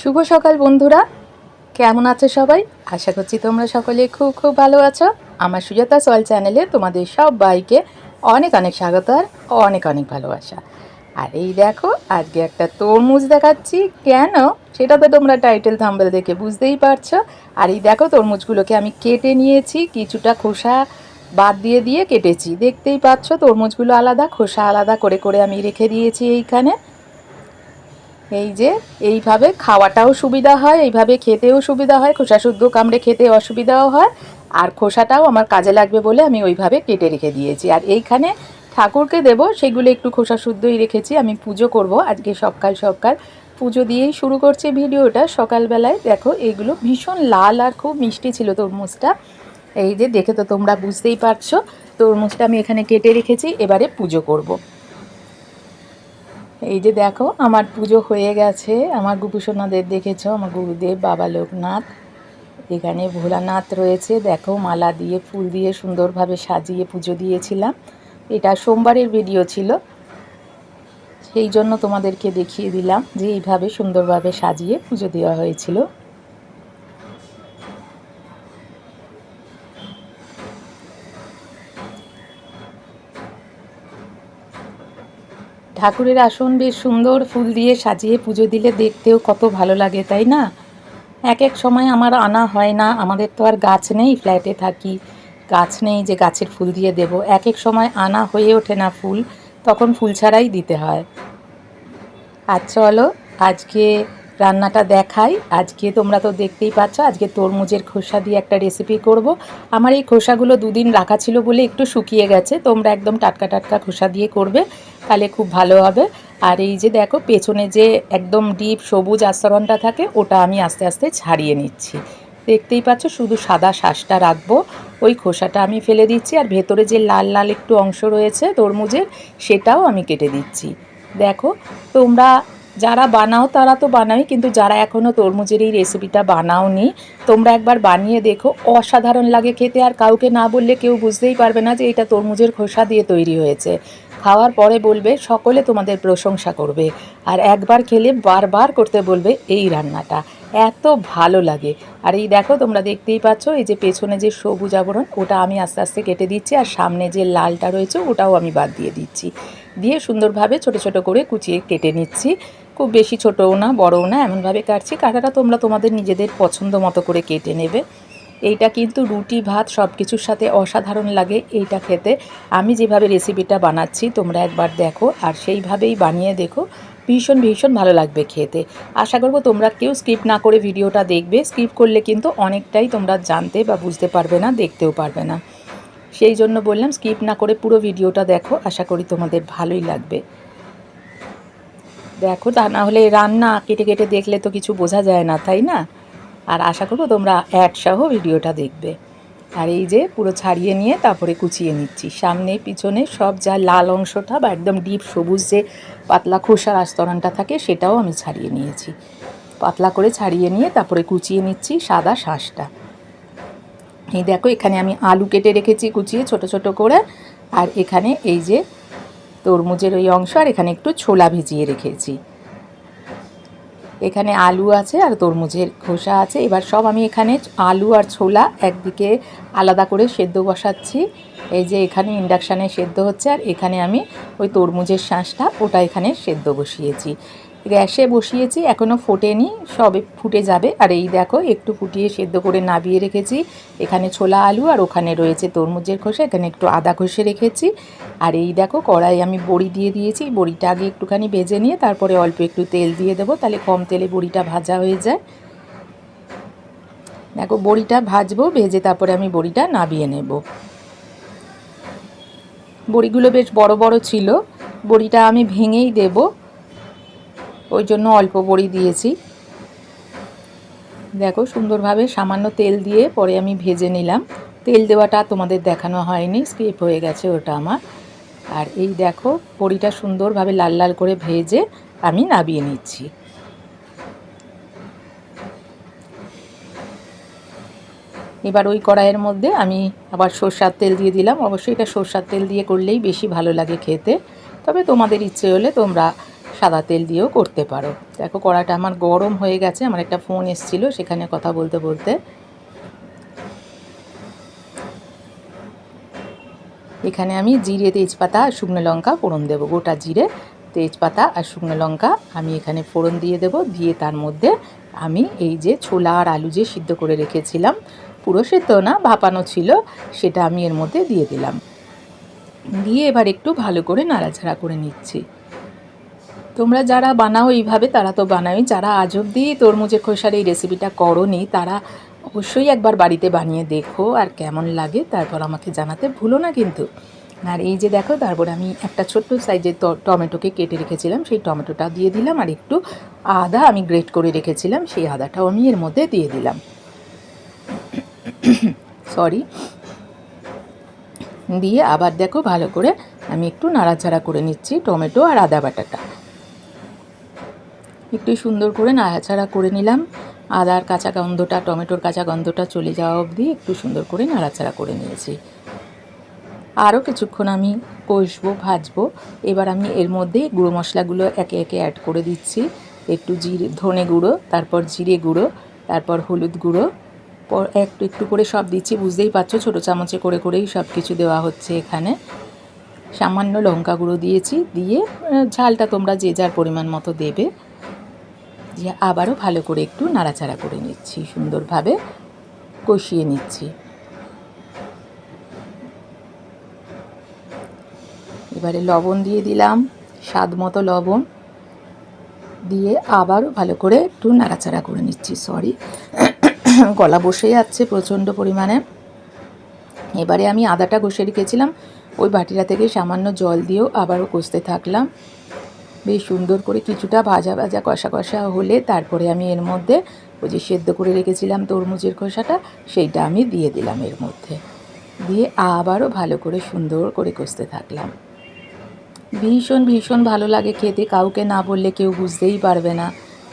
শুভ সকাল বন্ধুরা। কেমন আছো সবাই? আশা করছি তোমরা সকলে খুব খুব ভালো আছো। আমার সুজাতা সল চ্যানেলে তোমাদের সব বাইকে অনেক অনেক স্বাগত আর অনেক অনেক ভালোবাসা। আর এই দেখো, আজকে একটা তরমুজ দেখাচ্ছি। কেন? সেটা তো তোমরা টাইটেল থাম্বেল দেখে বুঝতেই পারছ। আর এই দেখো তরমুজগুলোকে আমি কেটে নিয়েছি, কিছুটা খোসা বাদ দিয়ে দিয়ে কেটেছি। দেখতেই পাচ্ছ, তরমুজগুলো আলাদা, খোসা আলাদা করে করে আমি রেখে দিয়েছি এইখানে। এই যে, এইভাবে খাওয়াটাও সুবিধা হয়, এইভাবে খেতেও সুবিধা হয়, খোসা শুদ্ধ কামড়ে খেতে অসুবিধাও হয়। আর খোসাটাও আমার কাজে লাগবে বলে আমি ওইভাবে কেটে রেখে দিয়েছি। আর এইখানে ঠাকুরকে দেব, সেগুলো একটু খোসা শুদ্ধই রেখেছি, আমি পুজো করব আজকে সকাল সকাল। পুজো দিয়েই শুরু করছি ভিডিওটা, সকালবেলায়। দেখো, এগুলো ভীষণ লাল আর খুব মিষ্টি ছিল তরমুজটা। এই যে, দেখে তো তোমরা বুঝতেই পারছ, তরমুজটা আমি এখানে কেটে রেখেছি, এবারে পুজো করব। এই যে দেখো, আমার পুজো হয়ে গেছে। আমার গুপুসোনাদের দেখেছ? আমার গুরুদেব, বাবা লোকনাথ। এখানে ভোলানাথ রয়েছে। দেখো, মালা দিয়ে, ফুল দিয়ে সুন্দরভাবে সাজিয়ে পুজো দিয়েছিলাম। এটা সোমবারের ভিডিও ছিল। সেই জন্য তোমাদেরকে দেখিয়ে দিলাম যে এইভাবে সুন্দরভাবে সাজিয়ে পুজো দেওয়া হয়েছিল। ঠাকুরের আসন বেশ সুন্দর, ফুল দিয়ে সাজিয়ে পুজো দিলে দেখতেও কত ভালো লাগে, তাই না? এক এক সময় আমার আনা হয় না, আমাদের তো আর গাছ নেই ফ্ল্যাটে থাকি। গাছ নেই যে গাছের ফুল দিয়ে দেব। এক এক সময় আনা হয়ে ওঠে না ফুল, তখন ফুল ছাড়াই দিতে হয়। আর চলো, আজকে রান্নাটা দেখাই। আজকে তোমরা তো দেখতেই পাচ্ছ, আজকে তরমুজের খোসা দিয়ে একটা রেসিপি করব। আমার এই খোসাগুলো দুদিন রাখা ছিল বলে একটু শুকিয়ে গেছে। তোমরা একদম টাটকা টাটকা খোসা দিয়ে করবে, তাহলে খুব ভালো হবে। আর এই যে দেখো, পেছনে যে একদম ডিপ সবুজ আস্তরণটা থাকে, ওটা আমি আস্তে আস্তে ছাড়িয়ে নিচ্ছি। দেখতেই পাচ্ছ, শুধু সাদা শ্বাসটা রাখব। ওই খোসাটা আমি ফেলে দিচ্ছি, আর ভেতরে যে লাল লাল একটু অংশ রয়েছে তরমুজের, সেটাও আমি কেটে দিচ্ছি। দেখো, তোমরা যারা বানাও, তারা তো বানাই কিন্তু যারা এখনও তরমুজের এই রেসিপিটা বানাওনি, তোমরা একবার বানিয়ে দেখো। অসাধারণ লাগে খেতে, আর কাউকে না বললে কেউ বুঝতেই পারবে না যে এটা তরমুজের খোসা দিয়ে তৈরি হয়েছে। খাওয়ার পরে বলবে, সকলে তোমাদের প্রশংসা করবে। আর একবার খেলে বারবার করতে বলবে, এই রান্নাটা এত ভালো লাগে। আর এই দেখো, তোমরা দেখতেই পাচ্ছ, এই যে পেছনে যে সবুজ আবরণ, ওটা আমি আস্তে আস্তে কেটে দিচ্ছি, আর সামনে যে লালটা রয়েছে, ওটাও আমি বাদ দিয়ে দিচ্ছি। দিয়ে সুন্দরভাবে ছোট ছোট করে কুচিয়ে কেটে নিচ্ছি। খুব বেশি ছোটও না, বড়ও না, এমনভাবে কাটছি। কাটাটা তোমরা তোমাদের নিজেদের পছন্দ মতো করে কেটে নেবে। এইটা কিন্তু রুটি, ভাত সব কিছুর সাথে অসাধারণ লাগে এইটা খেতে। আমি যেভাবে রেসিপিটা বানাচ্ছি, তোমরা একবার দেখো আর সেইভাবেই বানিয়ে দেখো। ভীষণ ভীষণ ভালো লাগবে খেতে। আশা করব তোমরা কেউ স্কিপ না করে ভিডিওটা দেখবে। স্কিপ করলে কিন্তু অনেকটাই তোমরা জানতে বা বুঝতে পারবে না, দেখতেও পারবে না। সেই জন্য বললাম স্কিপ না করে পুরো ভিডিওটা দেখো। আশা করি তোমাদের ভালোই লাগবে। দেখো, তা না হলে রান্না কেটে কেটে দেখলে তো কিছু বোঝা যায় না, তাই না? আর আশা করব তোমরা অ্যাড সহ ভিডিওটা দেখবে। আর এই যে পুরো ছাড়িয়ে নিয়ে তারপরে কুচিয়ে নিচ্ছি। সামনে, পিছনে সব যা লাল অংশটা বা একদম ডিপ সবুজ যে পাতলা খোসার আস্তরণটা থাকে, সেটাও আমি ছাড়িয়ে নিয়েছি। পাতলা করে ছাড়িয়ে নিয়ে তারপরে কুচিয়ে নিচ্ছি সাদা শাঁসটা। এই দেখো, এখানে আমি আলু কেটে রেখেছি কুচিয়ে ছোট ছোট করে। আর এখানে এই যে তরমুজের ওই অংশ, আর এখানে একটু ছোলা ভিজিয়ে রেখেছি। এখানে আলু আছে আর তরমুজের খোসা আছে। এবার সব আমি এখানে আলু আর ছোলা একদিকে আলাদা করে সেদ্ধ বসাচ্ছি। এই যে এখানে ইন্ডাকশানে সেদ্ধ হচ্ছে, আর এখানে আমি ওই তরমুজের শাঁসটা ওটা এখানে সেদ্ধ বসিয়েছি। গ্যাসে বসিয়েছি এখনও ফোটেনি, সবে ফুটে যাবে। আর এই দেখো, একটু ফুটিয়ে সেদ্ধ করে নাবিয়ে রেখেছি। এখানে ছোলা আলু আর ওখানে রয়েছে তরমুজের খোসা, এখানে একটু আদা ঘষে রেখেছি। আর এই দেখো কড়াই আমি বড়ি দিয়ে দিয়েছি। বড়িটা আগে একটুখানি ভেজে নিয়ে তারপরে অল্প একটু তেল দিয়ে দেবো, তাহলে কম তেলে বড়িটা ভাজা হয়ে যায়। দেখো, বড়িটা ভাজবো, ভেজে তারপরে আমি বড়িটা নাবিয়ে নেব। বড়িগুলো বেশ বড় বড় ছিল, বড়িটা আমি ভেঙেই দেবো। ওই জন্য অল্প বড়ি দিয়েছি। দেখো সুন্দরভাবে সামান্য তেল দিয়ে পরে আমি ভেজে নিলাম। তেল দেওয়াটা তোমাদের দেখানো হয়নি, স্কিপ হয়ে গেছে ওটা আমার। আর এই দেখো বড়িটা সুন্দরভাবে লাল লাল করে ভেজে আমি নাবিয়ে নিচ্ছি। এবার ওই কড়াইয়ের মধ্যে আমি আবার সর্ষার তেল দিয়ে দিলাম। অবশ্যই এটা সর্ষার তেল দিয়ে করলেই বেশি ভালো লাগে খেতে। তবে তোমাদের ইচ্ছে হলে তোমরা সাদা তেল দিয়েও করতে পারো। দেখো কড়াটা আমার গরম হয়ে গেছে, আমার একটা ফোন এসেছিল, সেখানে কথা বলতে বলতে। এখানে আমি জিরে, তেজপাতা আর শুকনো লঙ্কা, ফোড়ন দেবো, গোটা জিরে, তেজপাতা আর শুকনো লঙ্কা আমি এখানে ফোড়ন দিয়ে দেবো, দিয়ে তার মধ্যে আমি এই যে ছোলা আর আলু যে সিদ্ধ করে রেখেছিলাম, পুরো সেদ্ধ না, ভাপানো ছিল, সেটা আমি এর মধ্যে দিয়ে দিলাম। দিয়ে এবার একটু ভালো করে নাড়াচাড়া করে নিচ্ছি। তোমরা যারা বানাও এইভাবে, তারা তো বানাই যারা আজ অব্দি তরমুজের খোসার এই রেসিপিটা করনি, তারা অবশ্যই একবার বাড়িতে বানিয়ে দেখো আর কেমন লাগে, তারপর আমাকে জানাতে ভুলো না কিন্তু। আর এই যে দেখো, তারপরে আমি একটা ছোট্ট সাইজের টমেটোকে কেটে রেখেছিলাম, সেই টমেটোটা দিয়ে দিলাম আর একটু আদা আমি গ্রেট করে রেখেছিলাম, সেই আদাটাও আমি এর মধ্যে দিয়ে দিলাম। সরি। দিয়ে আবার দেখো ভালো করে আমি একটু নাড়াচাড়া করে নিচ্ছি টমেটো আর আদা বাটাটা। একটু সুন্দর করে নাড়াচাড়া করে নিলাম। আদার কাঁচা গন্ধটা, টমেটোর কাঁচা গন্ধটা চলে যাওয়া অবধি একটু সুন্দর করে নাড়াচাড়া করে নিয়েছি। আরও কিছুক্ষণ আমি কষবো, ভাজবো। এবার আমি এর মধ্যে গুঁড়ো মশলাগুলো একে একে অ্যাড করে দিচ্ছি। একটু জিরে, ধনে গুঁড়ো, তারপর জিরে গুঁড়ো, তারপর হলুদ গুঁড়ো। পর একটু একটু করে সব দিচ্ছি, বুঝতেই পারছ, ছোটো চামচে করে, করেই সব কিছু দেওয়া হচ্ছে এখানে। সামান্য লঙ্কা গুঁড়ো দিয়েছি, দিয়ে ঝালটা তোমরা যে যার পরিমাণ মতো দেবে। দিয়ে আবারও ভালো করে একটু নাড়াচাড়া করে নিচ্ছি, সুন্দরভাবে কষিয়ে নিচ্ছি। এবারে লবণ দিয়ে দিলাম, স্বাদ মতো লবণ দিয়ে আবারও ভালো করে একটু নাড়াচাড়া করে নিচ্ছি, সরি। গলা বসে যাচ্ছে প্রচণ্ড পরিমাণে। এবারে আমি আদাটা ঘষে রেখেছিলাম, ওই বাটিটা থেকে সামান্য জল দিয়েও আবারও কষতে থাকলাম। বেশ সুন্দর করে কিছুটা ভাজা ভাজা কষা কষা হলে তারপরে আমি এর মধ্যে ওই যে সেদ্ধ করে রেখেছিলাম তরমুজের খোসাটা, সেইটা আমি দিয়ে দিলাম এর মধ্যে। দিয়ে আবারও ভালো করে সুন্দর করে কষতে থাকলাম। ভীষণ ভীষণ ভালো লাগে খেতে, কাউকে না বললে কেউ বুঝতেই পারবে না।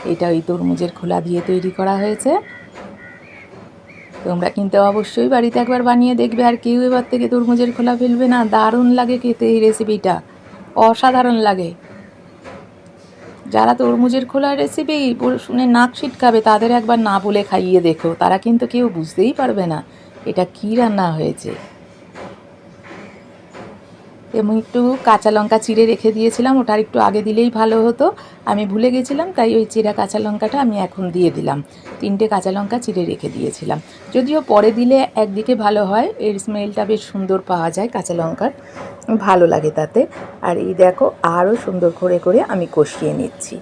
এটা ওই তরমুজের খোলা দিয়ে তৈরি করা হয়েছে। তোমরা কিন্তু অবশ্যই বাড়িতে একবার বানিয়ে দেখবে আর কেউ এবার থেকে তরমুজের খোলা ফেলবে না। দারুণ লাগে খেতে এই রেসিপিটা অসাধারণ লাগে। যারা তরমুজের খোলার রেসিপি শুনে নাক ছিটকাবে, তাদের একবার না বলে খাইয়ে দেখো। তারা কিন্তু কেউ বুঝতেই পারবে না এটা কী রান্না হয়েছে। এবং একটু কাঁচা লঙ্কা চিড়ে রেখে দিয়েছিলাম, ওটা একটু আগে দিলেই ভালো হতো। আমি ভুলে গেছিলাম, তাই ওই চিরা কাঁচা লঙ্কাটা আমি এখন দিয়ে দিলাম। তিনটে কাঁচা লঙ্কা চিড়ে রেখে দিয়েছিলাম। যদিও পরে দিলে একদিকে ভালো হয়, এর স্মেলটা বেশ সুন্দর পাওয়া যায় কাঁচা লঙ্কার। ভালো লাগে তাতে। আর এই দেখো আরও সুন্দর করে করে আমি কষিয়ে নিচ্ছি।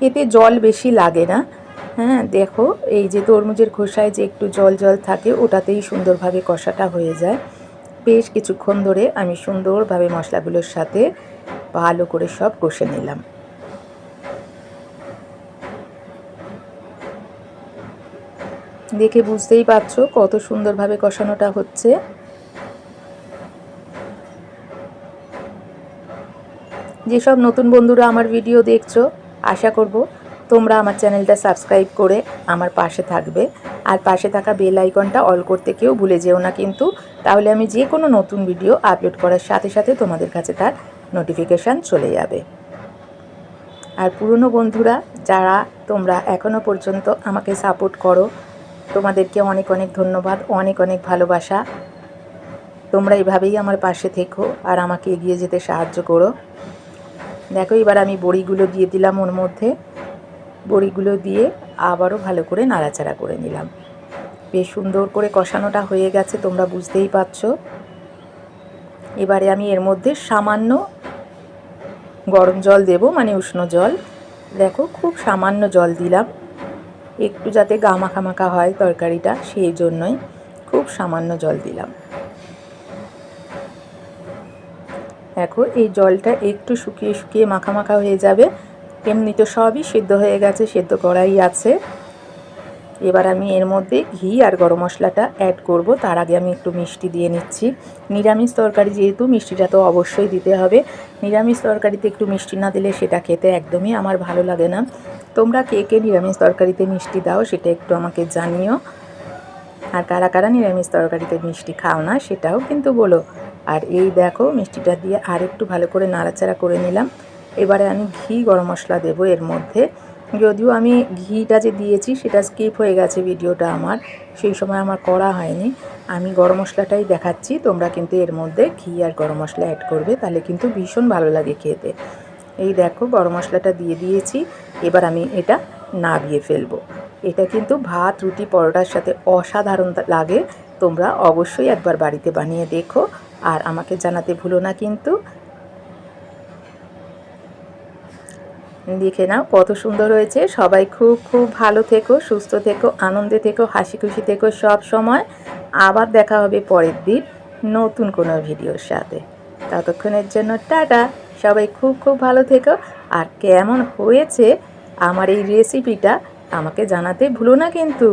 এতে জল বেশি লাগে না। হ্যাঁ দেখো, এই যে তরমুজের খোসায় যে একটু জল জল থাকে, ওটাতেই সুন্দরভাবে কষাটা হয়ে যায়। বেশ কিছুক্ষণ ধরে আমি সুন্দরভাবে মশলাগুলোর সাথে ভালো করে সব কষে নিলাম। দেখে বুঝতেই পারছ কত সুন্দরভাবে কষানোটা হচ্ছে। যেসব নতুন বন্ধুরা আমার ভিডিও দেখছ, আশা করব তোমরা আমার চ্যানেলটা সাবস্ক্রাইব করে আমার পাশে থাকবে। আর পাশে থাকা বেল আইকনটা অল করতে কেউ ভুলে যেও না কিন্তু। তাহলে আমি যে কোনো নতুন ভিডিও আপলোড করার সাথে সাথে তোমাদের কাছে তার নোটিফিকেশান চলে যাবে। আর পুরনো বন্ধুরা, যারা তোমরা এখনও পর্যন্ত আমাকে সাপোর্ট করো, তোমাদেরকে অনেক অনেক ধন্যবাদ, অনেক অনেক ভালোবাসা। তোমরা এভাবেই আমার পাশে থেকো আর আমাকে এগিয়ে যেতে সাহায্য করো। দেখো, এবার আমি বড়িগুলো দিয়ে দিলাম ওর মধ্যে। বড়িগুলো দিয়ে আবারও ভালো করে নাড়াচাড়া করে নিলাম। বেশ সুন্দর করে কষানোটা হয়ে গেছে, তোমরা বুঝতেই পারছ। এবারে আমি এর মধ্যে সামান্য গরম জল দেব মানে উষ্ণ জল। দেখো, খুব সামান্য জল দিলাম। একটু যাতে গা মাখা মাখা হয় তরকারিটা, সেই জন্যই খুব সামান্য জল দিলাম। দেখো, এই জলটা একটু শুকিয়ে শুকিয়ে মাখা মাখা হয়ে যাবে। এমনি তো সবই সিদ্ধ হয়ে গেছে, সেদ্ধ করাই আছে। এবার আমি এর মধ্যে ঘি আর গরম মশলাটা অ্যাড করব। তার আগে আমি একটু মিষ্টি দিয়ে নিচ্ছি। নিরামিষ তরকারি যেহেতু, মিষ্টিটা তো অবশ্যই দিতে হবে। নিরামিষ তরকারিতে একটু মিষ্টি না দিলে সেটা খেতে একদমই আমার ভালো লাগে না। তোমরা কে কে নিরামিষ তরকারিতে মিষ্টি দাও সেটা একটু আমাকে জানিও। আর কারা কারা নিরামিষ তরকারিতে মিষ্টি খাও না সেটাও কিন্তু বলো। আর এই দেখো, মিষ্টিটা দিয়ে আর একটু ভালো করে নাড়াচাড়া করে নিলাম। এবারে আমি ঘি গরম মশলা দেবো এর মধ্যে। যদিও আমি ঘিটা যে দিয়েছি সেটা স্কিপ হয়ে গেছে ভিডিওটা আমার। সেই সময় আমার করা হয়নি। আমি গরম মশলাটাই দেখাচ্ছি, তোমরা কিন্তু এর মধ্যে ঘি আর গরম মশলা অ্যাড করবে, তাহলে কিন্তু ভীষণ ভালো লাগে খেতে। এই দেখো গরম মশলাটা দিয়ে দিয়েছি, এবার আমি এটা নাবিয়ে ফেলব। এটা কিন্তু ভাত, রুটি, পরোটার সাথে অসাধারণ লাগে। তোমরা অবশ্যই একবার বাড়িতে বানিয়ে দেখো। আর আমাকে জানাতে ভুলো না কিন্তু। দেখে নাও, কত সুন্দর হয়েছে। সবাই খুব খুব ভালো থেকো, সুস্থ থেকো, আনন্দে থেকো হাসি খুশি থেকো সব সময়। আবার দেখা হবে পরের দিন নতুন কোনো ভিডিওর সাথে। ততক্ষণের জন্য টাটা। সবাই খুব খুব ভালো থেকো। আর কেমন হয়েছে আমার এই রেসিপিটা আমাকে জানাতে ভুলো না কিন্তু।